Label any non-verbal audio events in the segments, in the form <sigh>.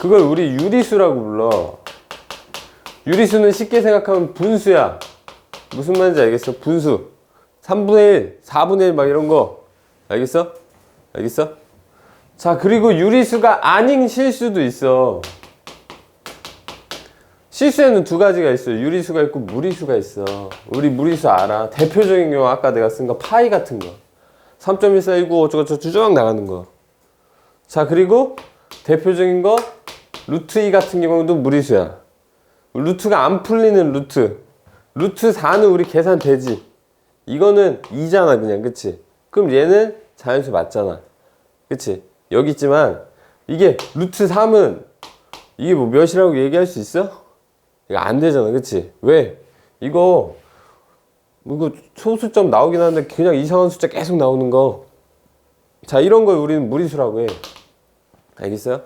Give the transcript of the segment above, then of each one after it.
그걸 우리 유리수라고 불러. 유리수는 쉽게 생각하면 분수야. 무슨 말인지 알겠어? 분수. 3분의 1, 4분의 1 막 이런 거. 알겠어? 알겠어? 자, 그리고 유리수가 아닌 실수도 있어. 실수에는 두 가지가 있어요. 유리수가 있고 무리수가 있어. 우리 무리수 알아. 대표적인 경우 아까 내가 쓴 거 파이 같은 거. 3.1 쌓이고 어쩌고저쩌고 쭉 나가는 거. 자, 그리고 대표적인 거 루트 2 같은 경우도 무리수야. 루트가 안 풀리는 루트. 루트 4는 우리 계산되지. 이거는 2잖아, 그냥. 그치? 그럼 얘는 자연수 맞잖아. 그치? 여기 있지만 이게 루트 3은 이게 뭐 몇이라고 얘기할 수 있어? 이거 안 되잖아. 그치? 왜? 이거 뭐 이거 소수점 나오긴 하는데 그냥 이상한 숫자 계속 나오는 거. 자, 이런 걸 우리는 무리수라고 해. 알겠어요?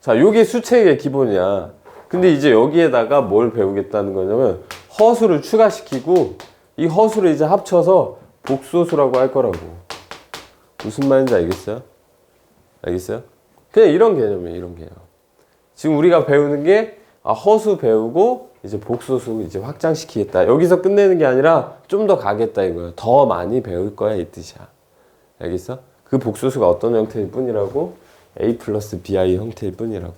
자, 요게 수책의 기본이야. 근데 이제 여기에다가 뭘 배우겠다는 거냐면 허수를 추가시키고 이 허수를 이제 합쳐서 복소수라고 할 거라고. 무슨 말인지 알겠어요? 알겠어요? 그냥 이런 개념이에요, 이런 개념. 지금 우리가 배우는 게 아, 허수 배우고 이제 복소수 이제 확장시키겠다. 여기서 끝내는 게 아니라 좀 더 가겠다 이거야. 더 많이 배울 거야 이 뜻이야. 알겠어? 그 복소수가 어떤 형태일 뿐이라고 a 플러스 bi 형태일 뿐이라고.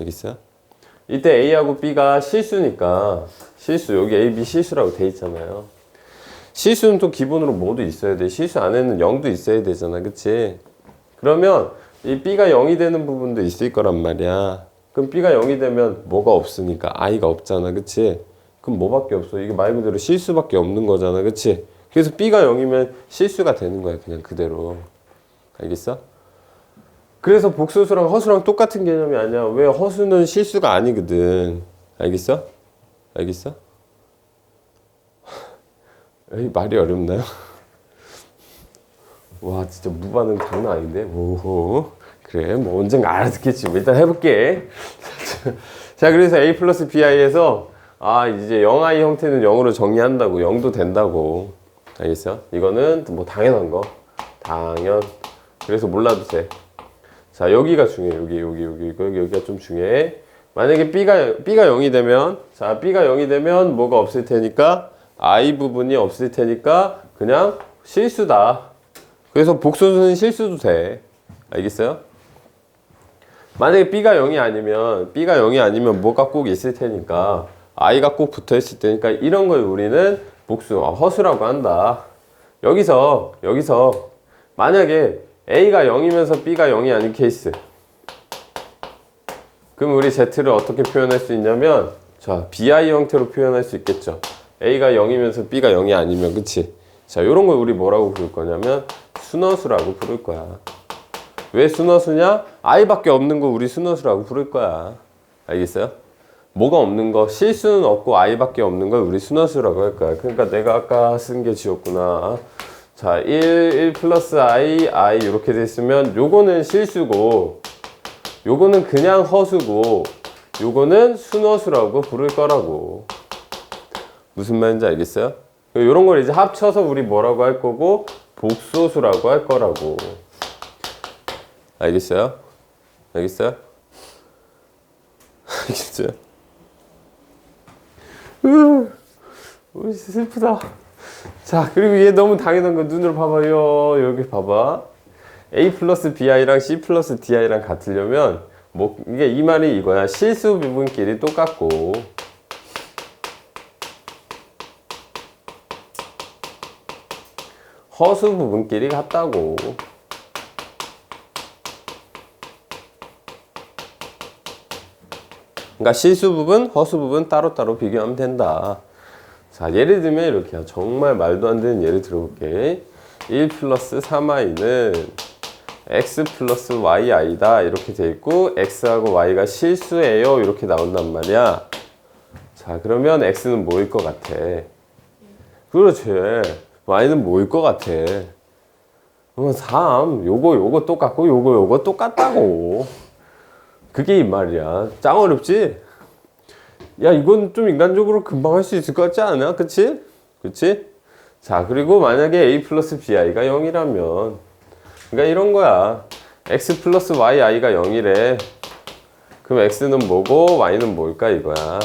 알겠어요? 이때 a하고 b가 실수니까 실수 여기 a, b 실수라고 돼 있잖아요. 실수는 또 기본으로 뭐도 있어야 돼. 실수 안에는 0도 있어야 되잖아. 그치? 그러면 이 b가 0이 되는 부분도 있을 거란 말이야. 그럼 b가 0이 되면 뭐가 없으니까 i가 없잖아. 그치? 그럼 뭐밖에 없어? 이게 말 그대로 실수밖에 없는 거잖아. 그치? 그래서 b가 0이면 실수가 되는 거야. 그냥 그대로. 알겠어? 그래서 복소수랑 허수랑 똑같은 개념이 아니야. 왜 허수는 실수가 아니거든. 알겠어? 알겠어? <laughs> 에이, 말이 어렵나요? <laughs> 와 진짜 무반응 장난 아닌데 오호 그래 뭐 언젠가 알아듣겠지 뭐 일단 해볼게 <laughs> 자 그래서 a 플러스 bi에서 아 이제 0i 형태는 0으로 정리한다고 0도 된다고 알겠어 이거는 뭐 당연한 거 당연 그래서 몰라도 돼 자 여기가 중요해 여기 여기 여기 여기 여기가 좀 중요해 만약에 b가 b가 0이 되면 자 b가 0이 되면 뭐가 없을 테니까 i 부분이 없을 테니까 그냥 실수다 그래서 복소수는 실수도 돼. 알겠어요? 만약에 B가 0이 아니면 B가 0이 아니면 뭐가 꼭 있을 테니까 I가 꼭 붙어 있을 테니까 이런 걸 우리는 복수, 아, 허수라고 한다. 여기서 여기서 만약에 A가 0이면서 B가 0이 아닌 케이스 그럼 우리 Z를 어떻게 표현할 수 있냐면 자 BI 형태로 표현할 수 있겠죠. A가 0이면서 B가 0이 아니면 그치? 자 이런 걸 우리 뭐라고 부를 거냐면 순어수라고 부를 거야. 왜 순어수냐? i밖에 없는 거 우리 순어수라고 부를 거야. 알겠어요? 뭐가 없는 거, 실수는 없고 i밖에 없는 걸 우리 순어수라고 할 거야. 그러니까 내가 아까 쓴 게 지웠구나. 자, 1, 1 플러스 i, i 이렇게 돼 있으면 요거는 실수고 요거는 그냥 허수고 요거는 순어수라고 부를 거라고. 무슨 말인지 알겠어요? 요런 걸 이제 합쳐서 우리 뭐라고 할 거고 복소수라고 할 거라고. 알겠어요? 알겠어요? <laughs> 으, 으, 슬프다. 자, 그리고 얘 너무 당연한 거 눈으로 봐봐요. 여기 봐봐. A 플러스 BI랑 C 플러스 DI랑 같으려면 뭐 이게 이 말이 이거야. 실수 부분끼리 똑같고 허수 부분끼리 같다고. 그러니까 실수 부분, 허수 부분 따로따로 비교하면 된다. 자, 예를 들면 이렇게 요. 정말 말도 안 되는 예를 들어볼게. 1 플러스 3i는 x 플러스 yi다 이렇게 돼 있고 x하고 y가 실수예요 이렇게 나온단 말이야. 자, 그러면 x는 뭐일 것 같아? 그렇지. y는 뭐일 것 같아? 어, 3. 요거, 요거 똑같고, 요거, 요거 똑같다고. 그게 이 말이야. 짱 어렵지? 야, 이건 좀 인간적으로 금방 할 수 있을 것 같지 않아? 그치? 그치? 자, 그리고 만약에 a 플러스 bi가 0이라면. 그러니까 이런 거야. x 플러스 yi가 0이래. 그럼 x는 뭐고 y는 뭘까 이거야.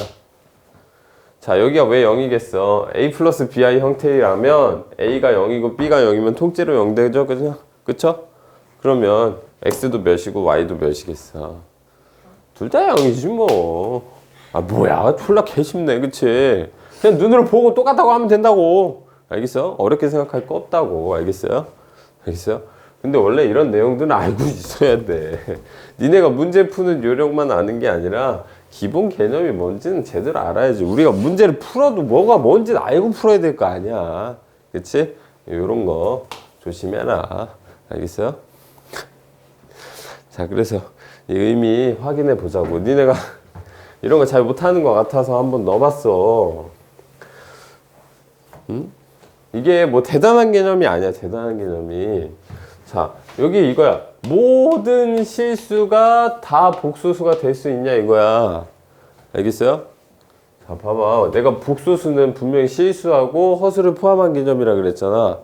자 여기가 왜 0이겠어? a 플러스 bi 형태라면 a가 0이고 b가 0이면 통째로 0 되죠, 그죠? 그쵸? 그러면 x도 몇이고 y도 몇이겠어? 둘 다 0이지 뭐. 아 뭐야, 졸라 개쉽네, 그치? 그냥 눈으로 보고 똑같다고 하면 된다고. 알겠어? 어렵게 생각할 거 없다고. 알겠어요? 알겠어요? 근데 원래 이런 내용들은 알고 <laughs> 있어야 돼. 니네가 문제 푸는 요령만 아는 게 아니라 기본 개념이 뭔지는 제대로 알아야지. 우리가 문제를 풀어도 뭐가 뭔지는 알고 풀어야 될 거 아니야. 그치? 요런 거 조심해라. 알겠어요? 자, 그래서 이 의미 확인해 보자고. 니네가 이런 거 잘 못하는 것 같아서 한번 넣어봤어. 응? 이게 뭐 대단한 개념이 아니야. 대단한 개념이. 자, 여기 이거야. 모든 실수가 다 복소수가 될 수 있냐 이거야. 알겠어요? 자, 봐봐. 내가 복소수는 분명히 실수하고 허수를 포함한 개념이라 그랬잖아.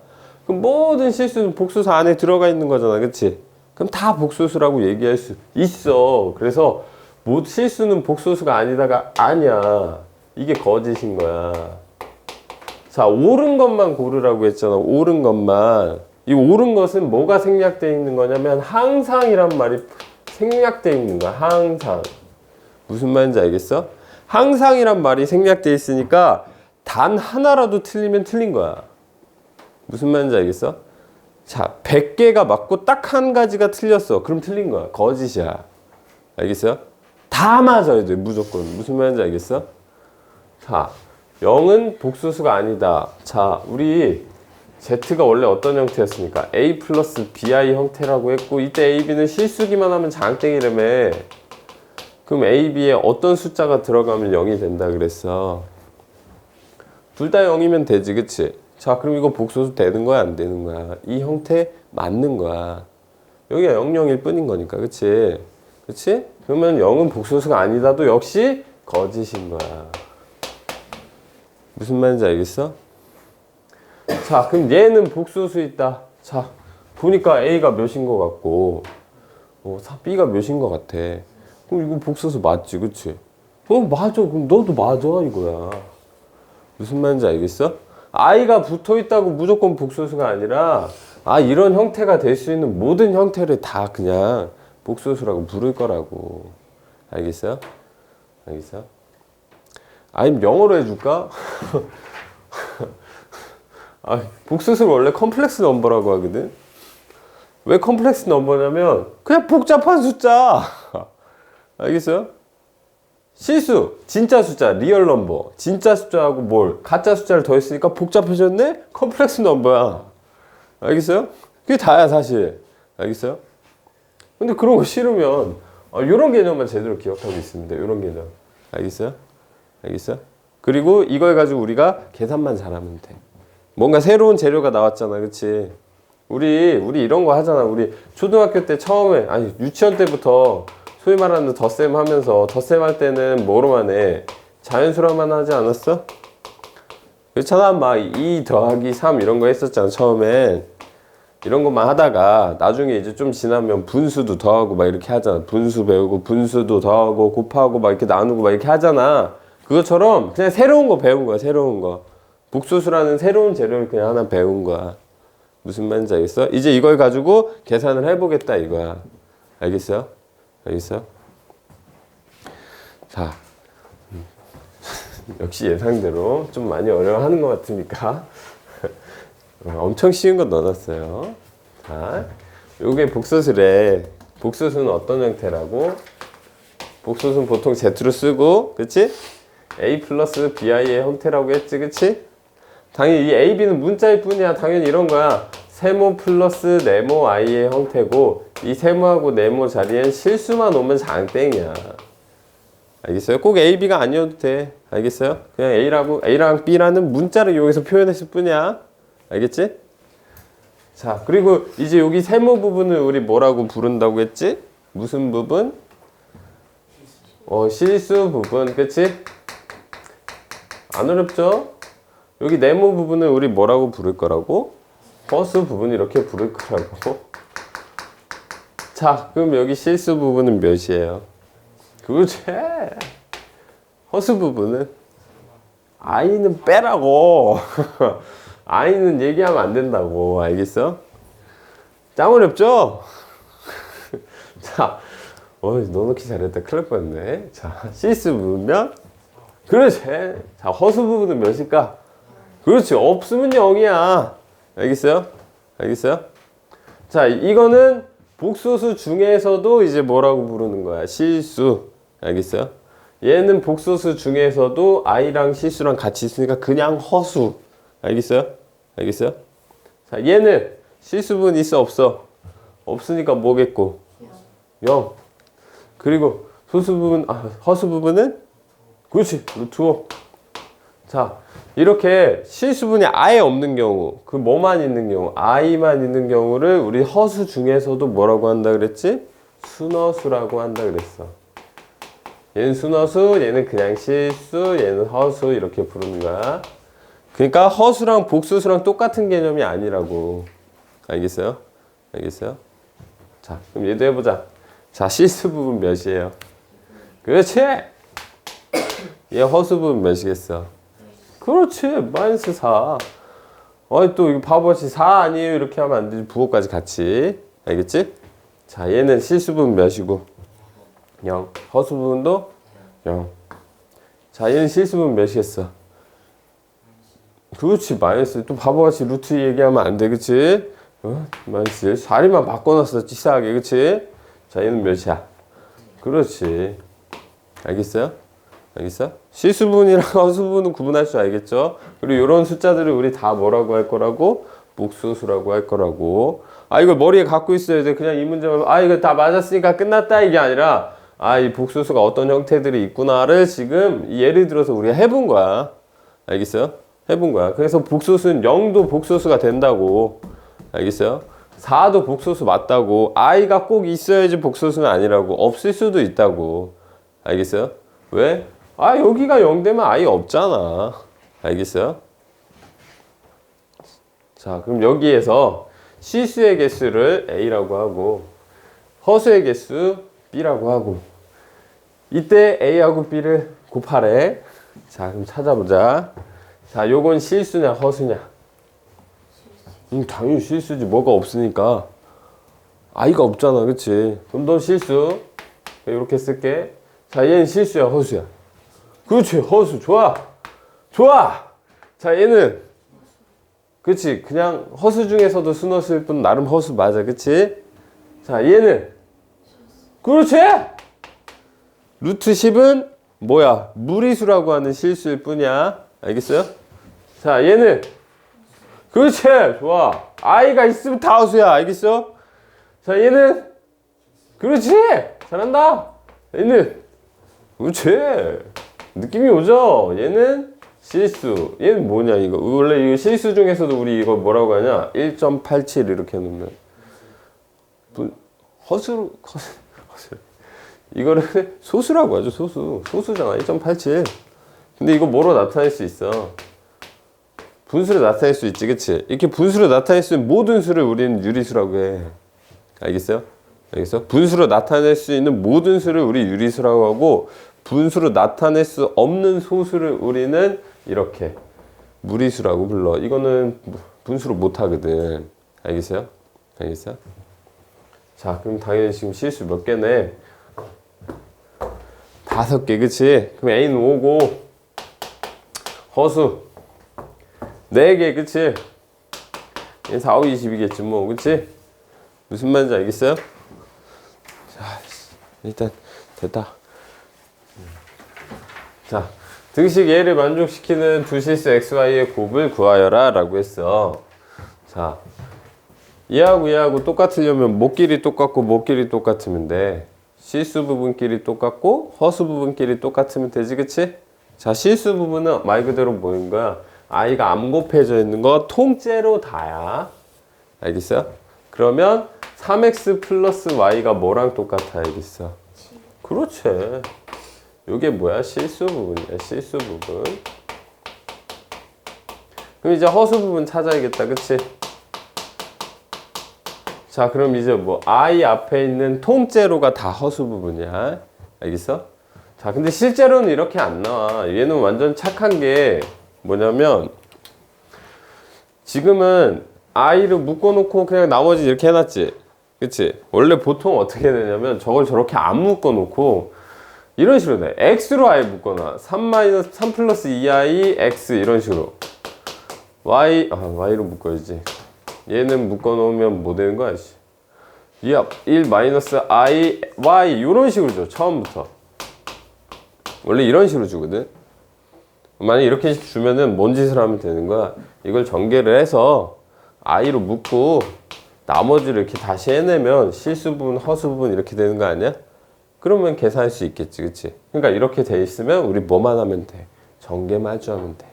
그럼 모든 실수는 복소수 안에 들어가 있는 거잖아. 그치? 그럼 다 복소수라고 얘기할 수 있어. 그래서 모 실수는 복소수가 아니다가 아니야. 이게 거짓인 거야. 자, 옳은 것만 고르라고 했잖아. 옳은 것만. 이 옳은 것은 뭐가 생략되어 있는 거냐면 항상이란 말이 생략되어 있는 거야. 항상. 무슨 말인지 알겠어? 항상이란 말이 생략되어 있으니까 단 하나라도 틀리면 틀린 거야. 무슨 말인지 알겠어? 자, 100개가 맞고 딱 한 가지가 틀렸어. 그럼 틀린 거야. 거짓이야. 알겠어요? 다 맞아야 돼. 무조건. 무슨 말인지 알겠어? 자, 0은 복수수가 아니다. 자, 우리 Z가 원래 어떤 형태였습니까? A 플러스 BI 형태라고 했고 이때 A, B는 실수기만 하면 장땡이라며 그럼 A, B에 어떤 숫자가 들어가면 0이 된다 그랬어 둘 다 0이면 되지 그치? 자 그럼 이거 복수수 되는 거야 안 되는 거야? 이 형태 맞는 거야 여기가 0, 0일 뿐인 거니까 그치? 그치? 그러면 0은 복수수가 아니다도 역시 거짓인 거야 무슨 말인지 알겠어? 자, 그럼 얘는 복수수 있다. 자, 보니까 A가 몇인 것 같고, 어, 사- B가 몇인 것 같아. 그럼 이거 복수수 맞지, 그치? 어, 맞아. 그럼 너도 맞아, 이거야. 무슨 말인지 알겠어? I가 붙어 있다고 무조건 복수수가 아니라, 아, 이런 형태가 될 수 있는 모든 형태를 다 그냥 복수수라고 부를 거라고. 알겠어요? 알겠어요? 아니면 영어로 해줄까? <laughs> 아, 복수수를 원래 컴플렉스 넘버라고 하거든. 왜 컴플렉스 넘버냐면 그냥 복잡한 숫자. <laughs> 알겠어요? 실수, 진짜 숫자, 리얼 넘버, 진짜 숫자하고 뭘 가짜 숫자를 더했으니까 복잡해졌네. 컴플렉스 넘버야. 알겠어요? 그게 다야 사실. 알겠어요? 근데 그런 거 싫으면 아, 이런 개념만 제대로 기억하고 있습니다. 이런 개념. 알겠어요? 알겠어요? 그리고 이걸 가지고 우리가 계산만 잘하면 돼. 뭔가 새로운 재료가 나왔잖아, 그치? 우리, 우리 이런 거 하잖아. 우리 초등학교 때 처음에, 아니, 유치원 때부터 소위 말하는 덧셈 하면서 덧셈 할 때는 뭐로만 해? 자연수로만 하지 않았어? 그렇잖아. 막 2 더하기 3 이런 거 했었잖아, 처음엔. 이런 것만 하다가 나중에 이제 좀 지나면 분수도 더하고 막 이렇게 하잖아. 분수 배우고 분수도 더하고 곱하고 막 이렇게 나누고 막 이렇게 하잖아. 그것처럼 그냥 새로운 거 배운 거야, 새로운 거. 복수수라는 새로운 재료를 그냥 하나 배운 거야. 무슨 말인지 알겠어? 이제 이걸 가지고 계산을 해보겠다 이거야. 알겠어요? 알겠어요? 자, 음. <laughs> 역시 예상대로 좀 많이 어려워하는 것 같으니까 엄청 쉬운 거 넣어놨어요. 자, 요게 복수수래. 복수수는 어떤 형태라고? 복수수는 보통 Z로 쓰고, 그치? A 플러스 BI의 형태라고 했지, 그치? 당연히 이 A, B는 문자일 뿐이야. 당연히 이런 거야. 세모 플러스 네모 I의 형태고, 이 세모하고 네모 자리엔 실수만 오면 장땡이야. 알겠어요? 꼭 A, B가 아니어도 돼. 알겠어요? 그냥 A라고, A랑 B라는 문자를 이용해서 표현했을 뿐이야. 알겠지? 자, 그리고 이제 여기 세모 부분을 우리 뭐라고 부른다고 했지? 무슨 부분? 어, 실수 부분, 그치? 안 어렵죠? 여기 네모 부분을 우리 뭐라고 부를 거라고? 허수 부분 이렇게 부를 거라고. 자, 그럼 여기 실수 부분은 몇이에요? 그렇지. 허수 부분은 아이는 빼라고. <laughs> 아이는 얘기하면 안 된다고. 알겠어? 짱 어렵죠? <laughs> 자, 어이, 넣어놓기 잘했다. 날 뻔했네. 자, 실수 부분면? 그렇지. 자, 허수 부분은 몇일까? 그렇지. 없으면 0이야. 알겠어요? 알겠어요? 자, 이거는 복소수 중에서도 이제 뭐라고 부르는 거야? 실수. 알겠어요? 얘는 복소수 중에서도 i랑 실수랑 같이 있으니까 그냥 허수. 알겠어요? 알겠어요? 자, 얘는 실수분 있어 없어? 없으니까 뭐겠고? 0. 그리고 소수 부분, 아, 허수 부분은? 그렇지. 루트 5. 자, 이렇게 실수분이 아예 없는 경우, 그 뭐만 있는 경우, i만 있는 경우를 우리 허수 중에서도 뭐라고 한다 그랬지? 순허수라고 한다 그랬어. 얘는 순허수, 얘는 그냥 실수, 얘는 허수 이렇게 부르는 거야. 그러니까 허수랑 복수수랑 똑같은 개념이 아니라고. 알겠어요? 알겠어요? 자, 그럼 얘도 해보자. 자, 실수 부분 몇이에요? 그렇지! 얘 허수 부분 몇이겠어? 그렇지, 마이너스 4. 어이, 또 이거 바보같이 4 아니에요? 이렇게 하면 안 되지. 부호까지 같이. 알겠지? 자, 얘는 실수 부분 몇이고? 0. 허수 부분도 0. 자, 얘는 실수 부분 몇이겠어? 그렇지, 마이너스. 또 바보같이 루트 얘기하면 안 돼, 그치? 어? 마이너스. 자리만 바꿔놨어, 치사하게, 그치? 자, 얘는 몇이야? 그렇지. 알겠어요? 알겠어? 실수분이랑 <laughs> 허수분은 구분할 줄 알겠죠? 그리고 이런 숫자들을 우리 다 뭐라고 할 거라고? 복수수라고 할 거라고. 아, 이걸 머리에 갖고 있어야 돼. 그냥 이 문제만, 아, 이거 다 맞았으니까 끝났다. 이게 아니라, 아, 이 복수수가 어떤 형태들이 있구나를 지금 예를 들어서 우리가 해본 거야. 알겠어요? 해본 거야. 그래서 복수수는 0도 복수수가 된다고. 알겠어요? 4도 복수수 맞다고. i가 꼭 있어야지 복수수는 아니라고. 없을 수도 있다고. 알겠어요? 왜? 아, 여기가 0 되면 i 없잖아. 알겠어요? 자, 그럼 여기에서 실수의 개수를 a라고 하고 허수의 개수 b라고 하고 이때 a하고 b를 곱하래. 자, 그럼 찾아보자. 자, 요건 실수냐 허수냐? 음, 당연히 실수지. 뭐가 없으니까. i가 없잖아. 그치? 그럼 너 실수. 이렇게 쓸게. 자, 얘는 실수야, 허수야. 그렇지, 허수. 좋아. 좋아. 자, 얘는. 그치. 그냥 허수 중에서도 순허수일 뿐 나름 허수 맞아. 그치? 자, 얘는. 그렇지! 루트 10은 뭐야? 무리수라고 하는 실수일 뿐이야. 알겠어요? 자, 얘는. 그렇지. 좋아. i가 있으면 다 허수야. 알겠어? 자, 얘는. 그렇지. 잘한다. 얘는. 그렇지. 느낌이 오죠? 얘는 실수. 얘는 뭐냐, 이거. 원래 이 실수 중에서도 우리 이거 뭐라고 하냐? 1.87 이렇게 해놓으면. 분- 허수로, <laughs> 허수, 허수. 이거를 소수라고 하죠, 소수. 소수잖아, 1.87. 근데 이거 뭐로 나타낼 수 있어? 분수로 나타낼 수 있지, 그치? 이렇게 분수로 나타낼 수 있는 모든 수를 우리는 유리수라고 해. 알겠어요? 알겠어? 분수로 나타낼 수 있는 모든 수를 우리 유리수라고 하고 분수로 나타낼 수 없는 소수를 우리는 이렇게 무리수라고 불러. 이거는 분수로 못 하거든. 알겠어요? 알겠어요? 자, 그럼 당연히 지금 실수 몇 개네? 다섯 개, 그치? 그럼 A는 5고 허수 네 개, 그치? 얘 4, 5, 20이겠지 뭐, 그치? 무슨 말인지 알겠어요? 자, 일단 됐다. 자, 등식 A를 만족시키는 두 실수 XY의 곱을 구하여라 라고 했어. 자, 얘하고 얘하고 똑같으려면 목끼리 똑같고 목끼리 똑같으면 돼. 실수 부분끼리 똑같고 허수 부분끼리 똑같으면 되지, 그치? 자, 실수 부분은 말 그대로 뭐인 거야? i가 안 곱해져 있는 거 통째로 다야. 알겠어요? 그러면 3x 플러스 y가 뭐랑 똑같아, 알겠어? 그렇지. 요게 뭐야? 실수 부분이야, 실수 부분. 그럼 이제 허수 부분 찾아야겠다, 그치? 자, 그럼 이제 뭐 i 앞에 있는 통째로가 다 허수 부분이야. 알겠어? 자, 근데 실제로는 이렇게 안 나와. 얘는 완전 착한 게 뭐냐면 지금은 i를 묶어놓고 그냥 나머지 이렇게 해놨지. 그치? 원래 보통 어떻게 되냐면 저걸 저렇게 안 묶어놓고 이런 식으로 돼. x로 i 묶어놔. 3 마이너스 3 플러스 2i x 이런 식으로. y 아 y로 묶어야지. 얘는 묶어놓으면 뭐 되는 거야? 씨. 1 마이너스 i y 이런 식으로 줘. 처음부터. 원래 이런 식으로 주거든. 만약 이렇게 주면은 뭔 짓을 하면 되는 거야? 이걸 전개를 해서 i로 묶고 나머지를 이렇게 다시 해내면 실수 부분, 허수 부분 이렇게 되는 거 아니야? 그러면 계산할 수 있겠지, 그치? 그러니까 이렇게 돼 있으면 우리 뭐만 하면 돼? 전개만 하면 돼.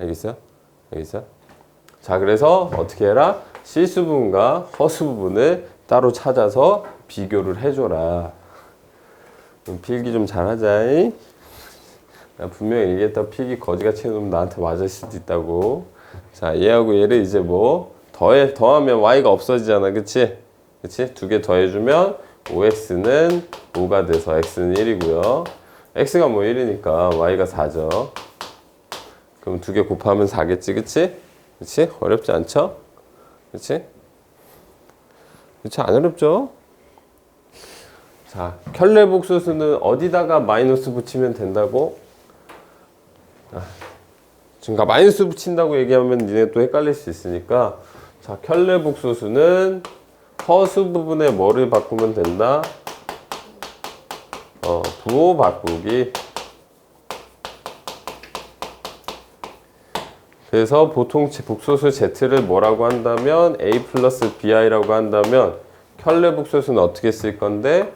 알겠어요? 알겠어요? 자, 그래서 어떻게 해라? 실수 부분과 허수 부분을 따로 찾아서 비교를 해줘라. 필기 좀 잘하자. 나 분명히 얘기했다. 필기 거지같이 해놓으면 나한테 맞을 수도 있다고. 자, 얘하고 얘를 이제 뭐 더해 더하면 y가 없어지잖아, 그치? 그치? 두 개 더해주면 5x는 5가 돼서 x는 1이고요. x가 뭐 1이니까 y가 4죠. 그럼 두 개 곱하면 4겠지, 그치? 그치? 어렵지 않죠? 그치? 그치? 안 어렵죠? 자, 켤레복소수는 어디다가 마이너스 붙이면 된다고? 아, 그러니까 마이너스 붙인다고 얘기하면 니네 또 헷갈릴 수 있으니까 자, 켤레복소수는 허수 부분에 뭐를 바꾸면 된다? 어, 부호 바꾸기. 그래서 보통 제- 복소수 z를 뭐라고 한다면 a 플러스 bi라고 한다면 켤레 복소수는 어떻게 쓸 건데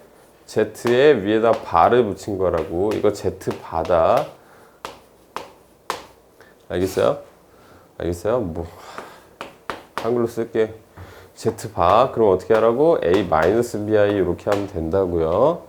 z에 위에다 바를 붙인 거라고. 이거 z 바다. 알겠어요? 알겠어요? 뭐 한글로 쓸게. Z 바. 그럼 어떻게 하라고? A 마이너스 bi 이렇게 하면 된다고요